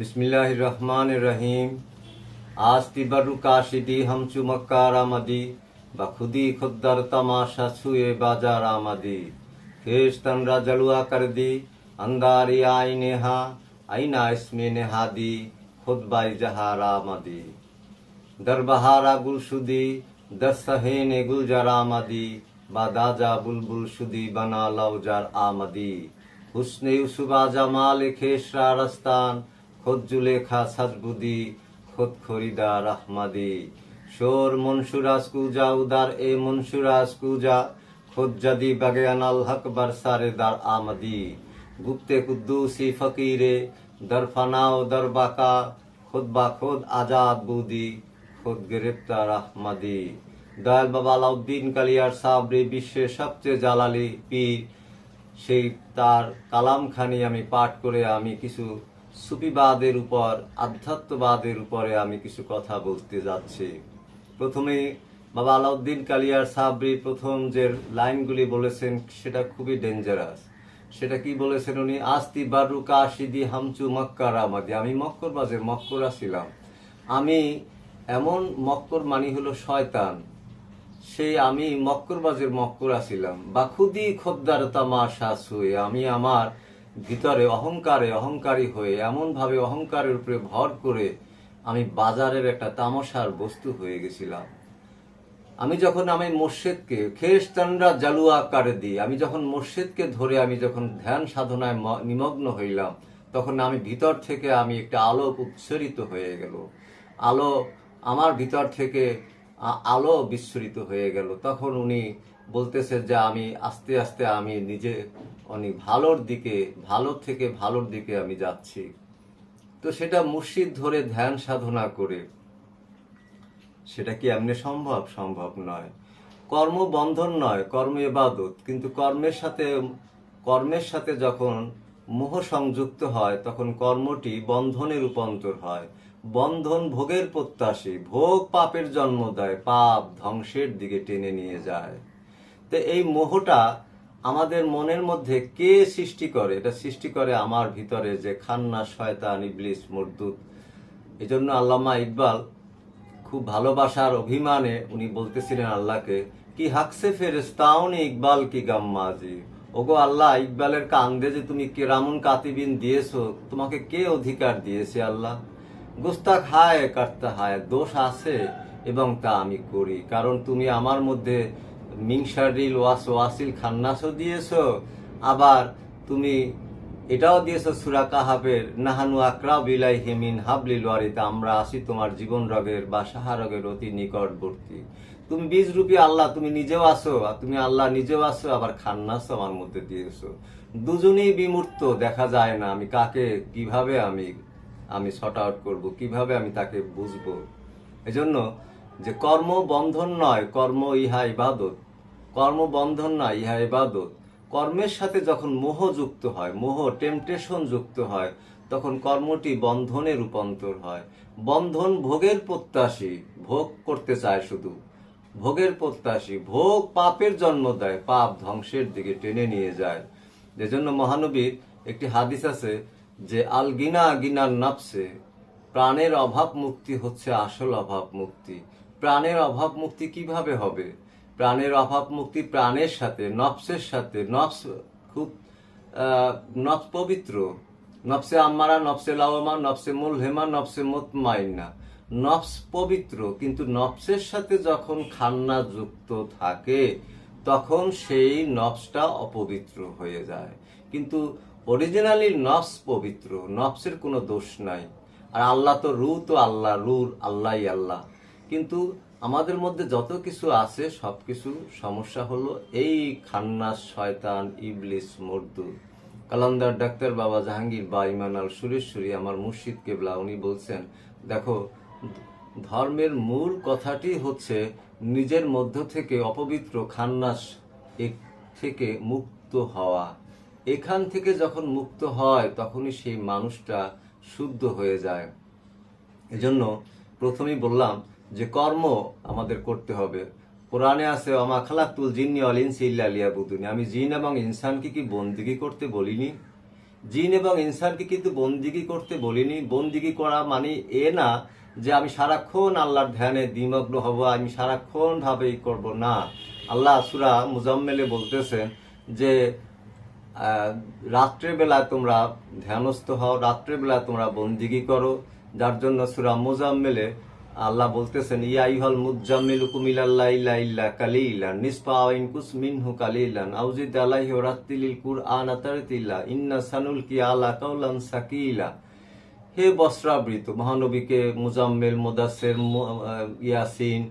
বিসমিল্লাহ রহমান রহিম আজ তিবারু কাশিদি হামচু মক্কার আমাদি বা খুদি খুদ্দার তামাশা ছুয়ে বাজার আমাদি খেস্তানরা জলুয়া কর দি আন্দারি আই নেহা আইনা ইসমে নেহাদি, খুদ্বাই জাহারা আমাদি দরবাহারা গুলসুদি দসহেনে গুলজার আমাদি বা দাজা বুলবুল সুদি বানা লাউজার আমাদি। হুসনে ইউসুবা জামাল খেসরা রাস্তান খোদ জুলেখা সাজবুদি খোদ খরিদার আহমাদি শোর মনসুরাজ কুজা, উদার এ মনসুরাজ কুজা খোদ জাদি বাগেয়ান আল হক বরসারেদার আমদি। গুপ্তে কুদ্দুসি ফকিরে দরফানাও দরবাকা খুদ বা খুদ আজাদ বুদি, খুদ গ্রেপ্তার আহমাদি। দয়াল বাবা আলাউদ্দিন কালিয়ার সাবরি বিশ্বের সবচেয়ে জালালি পীর, সেই তার কালামখানি আমি পাঠ করে আমি কিছু সুফিবাদের উপর, আধ্যাত্মবাদের উপরে আমি কিছু কথা বলতে যাচ্ছি। প্রথমে বাবা আলাউদ্দিন কালিয়ার সাবরি প্রথম যে লাইনগুলি বলেছেন, সেটা খুবই ডেঞ্জারাস সেটা কি বলেছেন উনি? আস্তি বারু কাশিদি হামচু মক্কার আমাদি। আমি মক্কর বাজে মক্করা ছিলাম, আমি এমন মক্কর মানি হলো শয়তান। সেই আমি মক্করবাজের মক্কর আছিলাম বা খুদি খদ্দার তামাশা শুয়ে আমি আমার ভিতরে অহংকারে অহংকারী হয়ে এমন ভাবে অহংকারের উপরে ভর করে আমি বাজারের একটা তামাশার বস্তু হয়ে গেছিলাম। আমি যখন আমি মোর্শেদকে খ্রিস্টানরা জালুয়া আকারে দিই আমি যখন মোর্শেদকে ধরে আমি যখন ধ্যান সাধনায় নিমগ্ন হইলাম, তখন আমি ভিতর থেকে আমি একটা আলো উচ্ছরিত হয়ে গেল। আলো আমার ভিতর থেকে আলো বিস্ফোরিত হয়ে গেল। তখন উনি বলতেছে যে আমি আস্তে আস্তে আমি নিজে অনেক ভালোর দিকে, ভালো থেকে ভালোর দিকে আমি যাচ্ছি। তো সেটা মুর্শিদ ধরে ধ্যান সাধনা করে। সেটা কি এমনি সম্ভব? সম্ভব নয়। কর্ম বন্ধন নয়, কর্ম এবাদত কিন্তু কর্মের সাথে কর্মের সাথে যখন মোহ সংযুক্ত হয়, তখন কর্মটি বন্ধনে রূপান্তর হয়। বন্ধন ভোগের প্রত্যাশী, ভোগ পাপের জন্ম দেয়, পাপ ধ্বংসের দিকে টেনে নিয়ে যায়। তো এই মোহটা আমাদের মনের মধ্যে কে সৃষ্টি করে? এটা সৃষ্টি করে আমার ভিতরে যে খান্না, শয়তান, ইবলিস, মরদুত। এই জন্য আল্লামা ইকবাল খুব ভালোবাসার অভিমানে উনি বলতেছিলেন আল্লাহকে, কি হাকসে ফেরেস্তাউনি ইকবাল কি গাম্মাজি? ওগো আল্লাহ, ইকবালের কান্দে যে তুমি কেরামুন কাতিবিন দিয়েছ, তোমাকে কে অধিকার দিয়েছে আল্লাহ? গুস্তাক হায়, কাটতে হায়, দোষ আছে এবং তা আমি করি। কারণ তুমি আমার মধ্যে মিংসারিল ওয়াস ওয়াসিল খান্নাসও দিয়েছ, আবার তুমি এটাও দিয়েছ সুরা কাহাবের নাহানু আকরা বিলাই হেমিন হাবলিল ওয়ারিতে আমরা আসি তোমার জীবন রগের বা সাহারগের অতি নিকটবর্তী। তুমি বীজ রূপী আল্লাহ, তুমি নিজেও আসো আর তুমি আল্লাহ নিজেও আসো আবার খান্নাসও আমার মধ্যে দিয়েছ। দুজনেই বিমূর্ত, দেখা যায় না আমি কাকে, কীভাবে আমি আমি শর্ট আউট করব, কীভাবে আমি তাকে বুঝব। এজন্য যে কর্ম বন্ধন নয়, কর্ম ইহা ইবাদত। কর্ম বন্ধন নয় ইহা ইবাদত। কর্মের সাথে যখন মোহ যুক্ত হয়, মোহ টেম্পটেশন যুক্ত হয়, তখন কর্মটি বন্ধনে রূপান্তর হয়। বন্ধন ভোগের প্রত্যাশী, ভোগ করতে চায় শুধু। ভোগের প্রত্যাশী, ভোগ পাপের জন্ম দেয়, পাপ ধ্বংসের দিকে টেনে নিয়ে যায়। যেজন্য মহানবীর একটি হাদিস আছে যে, আল গিনা গিনার নাফসে, প্রাণের অভাব মুক্তি হচ্ছে আসল অভাব মুক্তি। প্রাণের অভাব মুক্তি কীভাবে হবে? প্রাণের অভাব মুক্তি, প্রাণের সাথে, নফসের সাথে, নফস খুব নফস পবিত্র। নফসে আম্মারা, নফসে লাওয়ামা নফসে মুল হেমা নফসে মুতমাইন্না। নফস পবিত্র, কিন্তু নফসের সাথে যখন খান্না যুক্ত থাকে, তখন সেই নফসটা অপবিত্র হয়ে যায়। কিন্তু অরিজিনালি নফস পবিত্র, নফসের কোনো দোষ নাই। আর আল্লাহ তো রু তো আল্লাহ, রুর আল্লাহই আল্লাহ। কিন্তু আমাদের মধ্যে যত কিছু আছে, সবকিছু সমস্যা হলো এই খান্নাস, শয়তান, ইবলিস, মর্দু। কালান্দার ডাক্তার বাবা জাহাঙ্গীর বা ইমান আল সুরেশ্বরী, আমার মুর্শিদ কেবলা, উনি বলছেন, দেখো, ধর্মের মূল কথাটি হচ্ছে নিজের মধ্য থেকে অপবিত্র খান্নাস থেকে মুক্ত হওয়া। এখান থেকে যখন মুক্ত হয়, তখনই সেই মানুষটা শুদ্ধ হয়ে যায়। এজন্য প্রথমেই বললাম যে কর্ম আমাদের করতে হবে। কোরআনে আছে আমা খালাকুল জিন্নি অল ইনসি ইল্লা লিয়াবুদুনি। আমি জিন এবং ইনসানকে কি বন্দিগি করতে বলিনি? জিন এবং ইনসানকে কিন্তু বন্দিগি করতে বলিনি? বন্দিগি করা মানে এ না যে আমি সারাক্ষণ আল্লাহর ধ্যানে দিমগ্ন হব, আমি সারাক্ষণ ভাবেই করব না। আল্লাহ সুরা মুজাম্মেলে বলতেছেন যে রাত্রেবেলা তোমরা ধ্যানস্থ হও রাত্রেবেলা তোমরা বন্দিগি করো। যার জন্য সুরা মুজাম্মেলে আল্লাহ বলতেছেন, ইয়া ইহল মুজাম্মিল কুমিলাল্লাহ ইল্লা ইল্লা কালিলান, নিসফা আইন কুস মিনহু কালিলান আউজিদ আলাইহি রাত্তিলিল কুরআন তারতিলা, ইন্না সানুল কি আলা কাউলান সাকিলা। হে বস্ত্রাবৃত, মহানবীকে মুজাম্মেল মুদাসের ইয়াসিন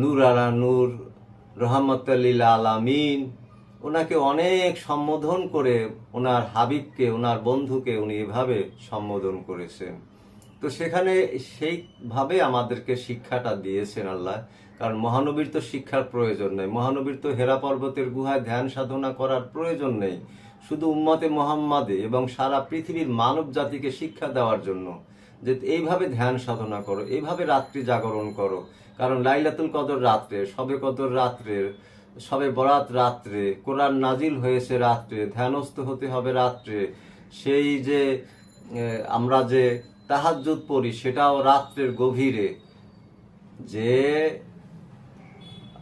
নূর আলা নূর, রহমতাল্লিল আলামিন ওনাকে অনেক সম্বোধন করে ওনার হাবিবকে ওনার বন্ধুকে উনি এভাবে সম্বোধন করেছেন। তো সেখানে সেইভাবে আমাদেরকে শিক্ষাটা দিয়েছেন আল্লাহ। কারণ মহানবীর তো শিক্ষার প্রয়োজন নেই। মহানবীর তো হেরা পর্বতের গুহায় ধ্যান সাধনা করার প্রয়োজন নেই। শুধু উম্মতে মোহাম্মদে এবং সারা পৃথিবীর মানব জাতিকে শিক্ষা দেওয়ার জন্য। যে এইভাবে ধ্যান সাধনা করো, এইভাবে রাত্রি জাগরণ করো। কারণ লাইলাতুল কদর রাত্রে, সবে কদর রাত্রে, সবে বরাত রাত্রে, কোরআন নাজিল হয়েছে রাত্রে, ধ্যানস্থ হতে হবে রাত্রে। সেই যে আমরা যে তাহাজ্জুদ পড়ি, সেটাও রাত্রের গভীরে। যে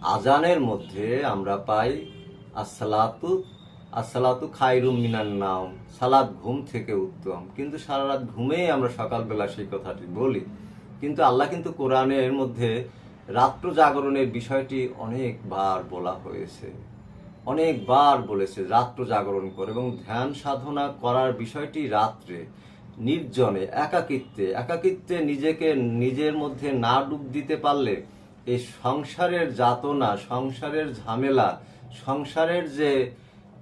আজানের মধ্যে আমরা পাই, আসসালাতু আসসালাতু খাইরুম মিনান নাম সালাদ ঘুম থেকে উত্তম। কিন্তু সারা রাত ঘুমেই আমরা সকালবেলা সেই কথাটি বলি। কিন্তু আল্লাহ কিন্তু কোরআনের মধ্যে রাত্র জাগরণের বিষয়টি অনেকবার বলা হয়েছে। অনেকবার বলেছে, রাত্র জাগরণ করে এবং ধ্যান সাধনা করার বিষয়টি রাত্রে। নির্জনে, একাকিত্বে। একাকিত্বে নিজেকে নিজের মধ্যে না ডুব দিতে পারলে এই সংসারের যাতনা, সংসারের ঝামেলা, সংসারের যে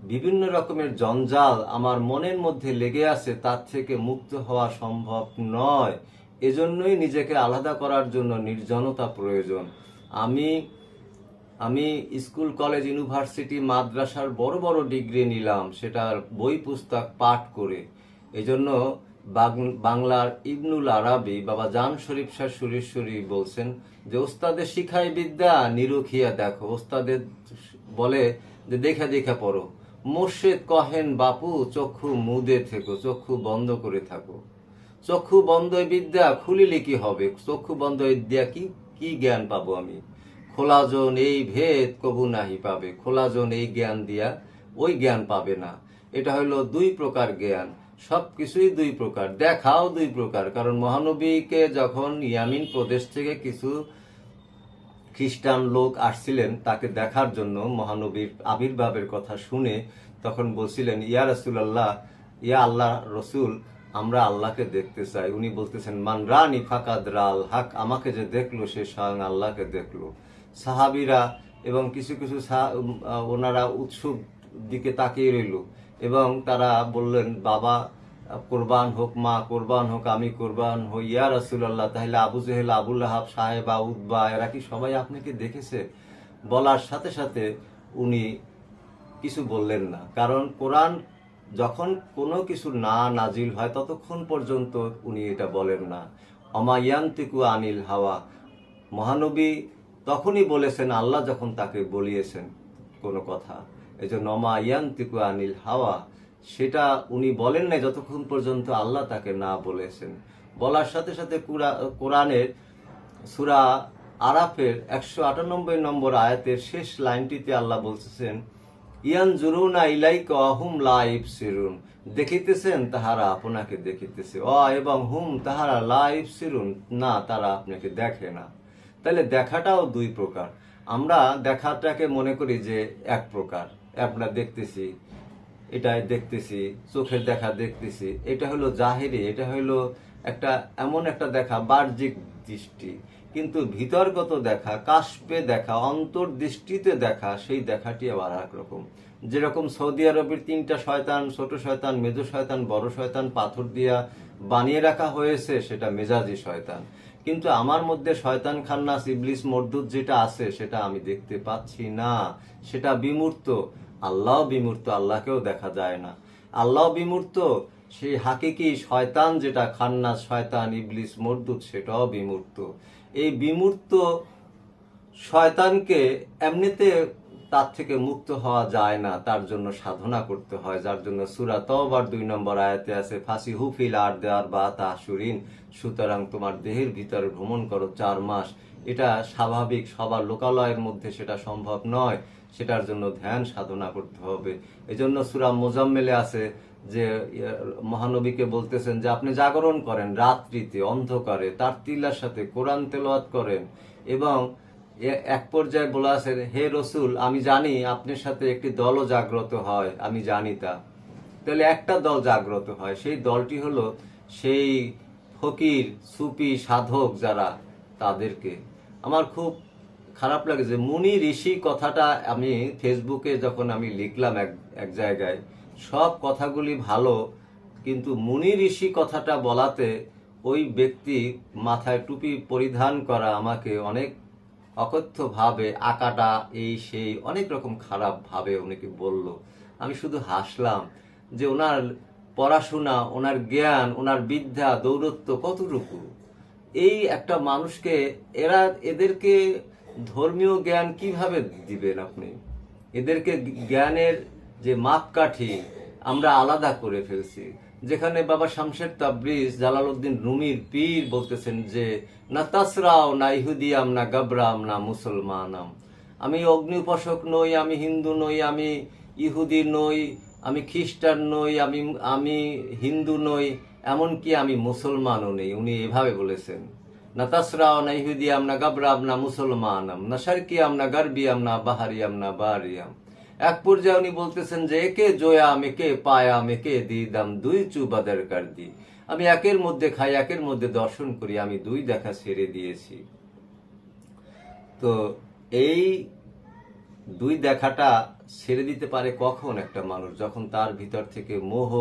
বিভিন্ন রকমের জঞ্জাল আমার মনের মধ্যে লেগে আছে, তার থেকে মুক্ত হওয়া সম্ভব নয়। এজন্যই নিজেকে আলাদা করার জন্য নির্জনতা প্রয়োজন। আমি আমি স্কুল, কলেজ, ইউনিভার্সিটি, মাদ্রাসার বড় বড় ডিগ্রি নিলাম, সেটার বই পুস্তক পাঠ করে। এজন্য বাংলার ইবনুল আরাবি বাবা জান শরীফ শাহ সুরেশ্বরী বলছেন যে, ওস্তাদের শিখায় বিদ্যা, নিরুখিয়া দেখো। ওস্তাদের বলে যে, দেখা দেখা পড়ো। মোর্শেদ কহেন বাপু, চক্ষু মুদে থেকো, চক্ষু বন্ধ করে থাকো। চক্ষু বন্ধ বিদ্যা, খুলিলে কি হবে? চক্ষু বন্ধ বিদ্যা কি কি জ্ঞান পাবো আমি? খোলাজন এই ভেদ কবু নাহি পাবে। খোলাজন এই জ্ঞান দিয়া, ওই জ্ঞান পাবে না। এটা হলো দুই প্রকার জ্ঞান। সব কিছুই দুই প্রকার। দেখাও দুই প্রকার। কারণ মহানবীকে যখন ইয়ামিন প্রদেশ থেকে কিছু খ্রিস্টান লোক আসছিলেন তাকে দেখার জন্য মহানবীর আবির্ভাবের কথা শুনে তখন বলছিলেন, ইয়া রসুল আল্লাহ ইয়া আল্লাহ রসুল, আমরা আল্লাহকে দেখতে চাই। উনি বলতেছেন, মান রানি ফাকাদ রাল হাক, আমাকে যে দেখল সে স্বয়ং আল্লাহকে দেখল। সাহাবিরা এবং কিছু কিছু ওনারা উৎসুক দিকে তাকিয়ে রইল। এবং তারা বললেন, বাবা, কোরবান হোক, মা, কোরবান হোক, আমি কোরবান হই। ইয়া রাসূলুল্লাহ, তাহলে আবু জেহেল, আবুল আহাব সাহেবা উদ্বা এরা কি সবাই আপনাকে দেখেছে? বলার সাথে সাথে উনি কিছু বললেন না। কারণ কোরআন যখন কোনো কিছু না নাজিল হয়, ততক্ষণ পর্যন্ত উনি এটা বলেন না। অমায়ান্তিকু আনিল হাওয়া। মহানবী তখনই বলেছেন, আল্লাহ যখন তাকে বলিয়েছেন কোনো কথা। এই যে জন্য অমায়ান্তিকু আনিল হাওয়া, সেটা উনি বলেন নাই যতক্ষণ পর্যন্ত আল্লাহ তাকে না বলেছেন। বলার সাথে সাথে কুরা- কোরআনের সুরা আরাফের একশো আটানব্বই নম্বর আয়াতের শেষ লাইনটিতে আল্লাহ বলতেছেন ইয়ান জুরুনা ইলাইকা অহুম লাইব সিরুন দেখিতেছেন তাহারা আপনাকে দেখিতেছে। অ, এবং হুম, তাহারা লাইভ সিরুন না, তারা আপনাকে দেখে না। তাহলে দেখাটাও দুই প্রকার। আমরা দেখাটাকে মনে করি যে এক প্রকার। আমরা দেখতেছি, এটাই দেখতেছি, চোখের দেখা দেখতেছি। এটা হলো জাহেরি, এটা হলো একটা, এমন একটা দেখা, বাহ্যিক দৃষ্টি। কিন্তু ভিতরগত দেখা কাশপে দেখা, অন্তর্দৃষ্টিতে দেখা, সেই দেখাটি আবার এক রকম যেরকম সৌদি আরবের তিনটা শয়তান, ছোট শয়তান, মেজো শয়তান, বড় শয়তান, পাথর দিয়া বানিয়ে রাখা হয়েছে, সেটা মেজাজি শয়তান। কিন্তু আমার মধ্যে শয়তান, খান্নাস, ইবলিস মরদুদ যেটা আছে, সেটা আমি দেখতে পাচ্ছি না। সেটা বিমূর্ত। আল্লাহ বিমূর্ত, আল্লাহকেও দেখা যায় না। আল্লাহ বিমূর্ত, সেই হাকিকি শয়তান যেটা খান্না শয়তান, ইবলিস মরদুদ সেটাও বিমূর্ত। এই বিমূর্ত শয়তানকে এমনিতে তার থেকে মুক্ত হওয়া যায় না, তার জন্য সাধনা করতে হয়, যার জন্য সুরা তবার দুই নম্বর আয়াতে আছে ফাঁসি হুফিল আর দেওয়ার বা তাহসুরিন সুতরাং তোমার দেহের ভিতরে ভ্রমণ করো চার মাস এটা স্বাভাবিক, সবার লোকালয়ের মধ্যে সেটা সম্ভব নয়। সেটার জন্য ধ্যান সাধনা করতে হবে। এজন্য সুরা মোজাম্মেলে আছে যে মহানবীকে বলতেছেন যে, আপনি জাগরণ করেন রাত্রিতে, অন্ধকারে, তার তিলার সাথে কোরআন তেলাওয়াত করেন এবং এক পর্যায়ে বলা আছে, হে রসুল, আমি জানি আপনার সাথে একটি দলও জাগ্রত হয়, আমি জানি তা। তাহলে একটা দল জাগ্রত হয়, সেই দলটি হলো সেই ফকির সুপি সাধক যারা, তাদেরকে। আমার খুব খারাপ লাগে যে মুনি ঋষি কথাটা আমি ফেসবুকে যখন আমি লিখলাম এক এক জায়গায়, সব কথাগুলি ভালো, কিন্তু মুনি ঋষি কথাটা বলাতে ওই ব্যক্তি মাথায় টুপি পরিধান করা আমাকে অনেক অকথ্য ভাবে, আঁকাটা এই সেই, অনেক রকম খারাপ ভাবে উনিকে বলল। আমি শুধু হাসলাম যে ওনার পড়াশোনা, ওনার জ্ঞান, ওনার বিদ্যা, দৌরত্ব কতটুকু? এই একটা মানুষকে, এরা এদেরকে ধর্মীয় জ্ঞান কীভাবে দিবেন আপনি? এদেরকে জ্ঞানের যে মাপকাঠি আমরা আলাদা করে ফেলছি। যেখানে বাবা শামশের তাবরিজ জালালউদ্দিন রুমির পীর বলতেছেন যে, না তাসরাও, না ইহুদিয়াম, না গাবরাম, না মুসলমানাম। আমি অগ্নি উপাসক নই, আমি হিন্দু নই, আমি ইহুদি নই, আমি খ্রিস্টান নই, আমি আমি হিন্দু নই। এমনকি আমি মুসলমানও নেই, উনি এভাবে বলেছেন। না তাসরাও, না ইহুদিয়াম, না গাবরাম না মুসলমানাম, না সার্কিয়াম না গার্বিয়াম, না বাহারিয়াম না বাহারিয়াম এক পর্যায়ে উনি বলতেছেন যে, একে জয়াম, একে পায়াম, একে দিদাম, দুই চুবাদার কার দি। আমি একের মধ্যে খাই, একের মধ্যে দর্শন করি, আমি দুই দেখা ছেড়ে দিয়েছি। তো এই দুই দেখাটা ছেড়ে দিতে পারে কখন একটা মানুষ? যখন তার ভিতর থেকে মোহ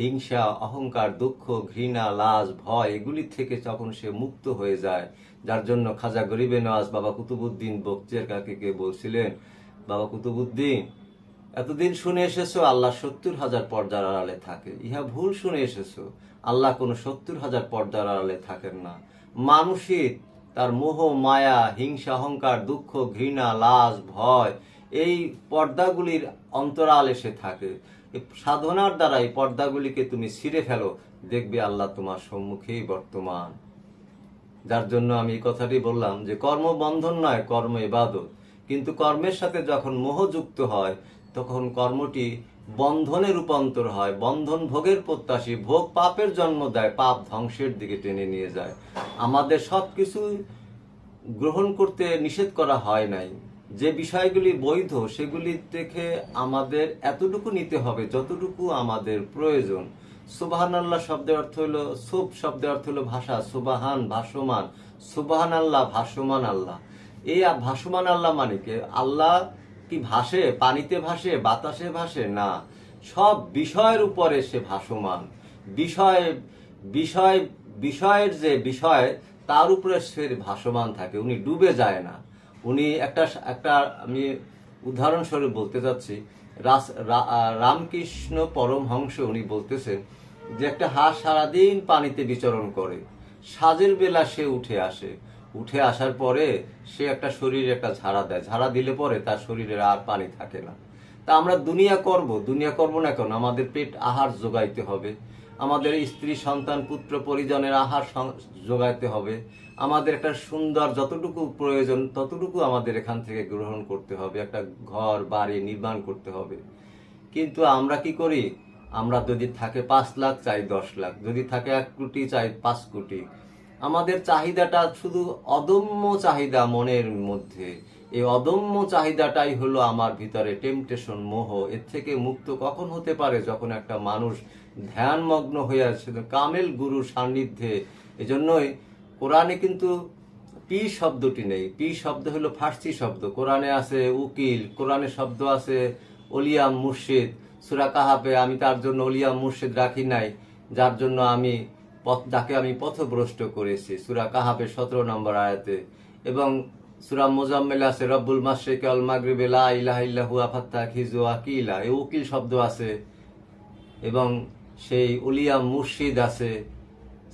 হিংসা, অহংকার, দুঃখ, ঘৃণা, লাজ, ভয়, এগুলি থেকে যখন সে মুক্ত হয়ে যায়, যার জন্য খাজা গরিবে নওয়াজ বাবা কুতুবুদ্দিন বক্তিয়ার কাকে কে বলছিলেন? বাবা কুতুবুদ্দিন, এতদিন শুনে এসেছ, আল্লাহ সত্তর হাজার পর্দার আড়ালে থাকে। ইহা ভুল শুনে এসেছ, আল্লাহ কোনো সত্তর হাজার পর্দার আড়ালে থাকেন না। মানুষই তার মোহ, মায়া, হিংসা, অহংকার, দুঃখ, ঘৃণা, লাজ, ভয়, এই পর্দাগুলির অন্তরাল এসে থাকে। সাধনার দ্বারা এই পর্দাগুলিকে তুমি ছিঁড়ে ফেলো, দেখবে আল্লাহ তোমার সম্মুখেই বর্তমান। যার জন্য আমি এই কথাটি বললাম যে কর্ম বন্ধন নয়, কর্ম ইবাদত। কিন্তু কর্মের সাথে যখন মোহ যুক্ত হয়, তখন কর্মটি বন্ধনে রূপান্তর হয়, বন্ধন ভোগের প্রত্যাশী, ভোগ পাপের জন্ম দেয়, পাপ ধ্বংসের দিকে টেনে নিয়ে যায়। আমাদের সব সবকিছু গ্রহণ করতে নিষেধ করা হয় নাই। যে বিষয়গুলি বৈধ, সেগুলি থেকে আমাদের এতটুকু নিতে হবে, যতটুকু আমাদের প্রয়োজন। সুবাহান আল্লাহ শব্দের অর্থ হলো সুব, শব্দের অর্থ হলো ভাষা, সুবাহান, ভাসমান সুবাহান আল্লাহ ভাসমান আল্লাহ। এই ভাসমান আল্লাহ মানে কি? আল্লাহ কি ভাসে, পানিতে ভাসে, বাতাসে ভাসে? না। সব বিষয়ের উপরে সে ভাসমান। বিষয় বিষয়, বিষয়ের যে বিষয়, তার উপরে সে ভাসমান থাকে, উনি ডুবে যায় না। উনি একটা একটা আমি উদাহরণস্বরূপ বলতে চাচ্ছি। রামকৃষ্ণ পরমহংস উনি বলতেছেন যে একটা হাঁস সারাদিন পানিতে বিচরণ করে, সাজের বেলা সে উঠে আসে। উঠে আসার পরে সে একটা শরীরে একটা ঝাড়া দেয়। ঝাড়া দিলে পরে তার শরীরে আর পানি থাকে না। তা আমরা দুনিয়া করব দুনিয়া করব না কেন? আমাদের পেট আহার যোগাইতে হবে। আমাদের স্ত্রী, সন্তান, পুত্র, পরিজনের আহার যোগাইতে হবে। আমাদের একটা সুন্দর যতটুকু প্রয়োজন, ততটুকু আমাদের এখান থেকে গ্রহণ করতে হবে। একটা ঘর, বাড়ি নির্মাণ করতে হবে। কিন্তু আমরা কি করি? আমরা যদি থাকে পাঁচ লাখ, চাই দশ লাখ। যদি থাকে এক কোটি, চাই পাঁচ কোটি। আমাদের চাহিদাটা শুধু অদম্য চাহিদা মনের মধ্যে। এই অদম্য চাহিদাটাই হলো আমার ভিতরে টেম্পটেশন মোহ। এর থেকে মুক্ত কখন হতে পারে যখন একটা মানুষ ধ্যানমগ্ন হয়ে আছে কামেল গুরু সান্নিধ্যে। এজন্যই কোরআনে কিন্তু পি শব্দটি নেই। পি শব্দ হলো ফার্সি শব্দ। কোরআনে আছে উকিল, কোরআনে শব্দ আছে অলিয়াম মুর্শিদ। সুরা কাহাপে আমি তার জন্য অলিয়াম মুর্শিদ রাখি নাই, যার জন্য আমি পথ, যাকে আমি পথভ্রষ্ট করেছি। সুরা কাহাপে সতেরো নম্বর আয়াতে। এবং সুরা মোজাম্মেল আছে, রব্বুল মাসরিক আল মাগরিবে, লা ইলাহা ইল্লাহু আফাত্তা খিজু আকিলা এই উকিল শব্দ আছে এবং সেই উলিয়াম মুর্শিদ আছে,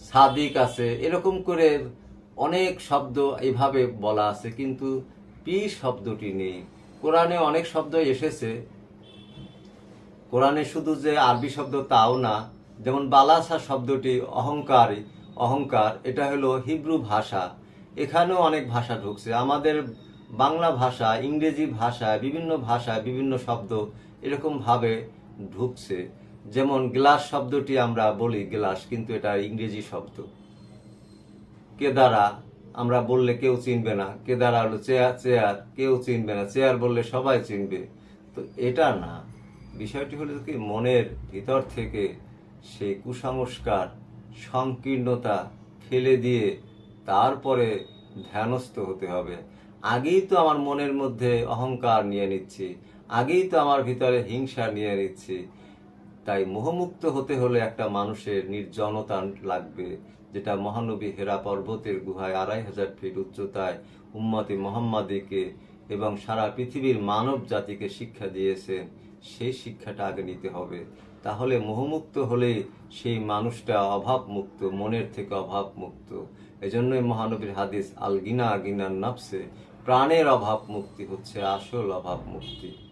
সাদিক আছে, এরকম করে অনেক শব্দ এইভাবে বলা আছে, কিন্তু পি শব্দটি নেই। কোরআনে অনেক শব্দ এসেছে। কোরআনে শুধু যে আরবি শব্দ তাও না, যেমন বালাসা শব্দটি অহংকারী, অহংকার, এটা হলো হিব্রু ভাষা। এখানেও অনেক ভাষা ঢুকছে। আমাদের বাংলা ভাষা, ইংরেজি ভাষা, বিভিন্ন ভাষায় বিভিন্ন শব্দ এরকম ভাবে ঢুকছে। যেমন গ্লাস শব্দটি আমরা বলি, গ্লাস, কিন্তু এটা ইংরেজি শব্দ। কেদারা, আমরা বললে কেউ চিনবে না। কেদারা হলো চেয়ার চেয়ার, কেউ চিনবে না। চেয়ার বললে সবাই চিনবে। তো এটা না। বিষয়টি হলো কি, মনের ভিতর থেকে সেই কুসংস্কার, সংকীর্ণতা ফেলে দিয়ে তারপরে ধ্যানস্থ হতে হবে। আগেই তো আমার মনের মধ্যে অহংকার নিয়ে নিচ্ছি। আগেই তো আমার ভিতরে হিংসা নিয়ে নিচ্ছি। তাই মোহমুক্ত হতে হলে একটা মানুষের নির্জনতা লাগবে, যেটা মহানবী হেরা পর্বতের গুহায় আড়াই হাজার ফিট উচ্চতায় উম্মতি মোহাম্মদীকে এবং সারা পৃথিবীর মানব জাতিকে শিক্ষা দিয়েছেন। সেই শিক্ষাটা আগে নিতে হবে। তাহলে মোহমুক্ত হলে সেই মানুষটা অভাব মুক্ত মনের থেকে অভাব মুক্ত এজন্যই মহানবীর হাদিস আল গিনা গিনার নাফসে প্রাণের অভাব মুক্তি হচ্ছে আসল অভাব মুক্তি।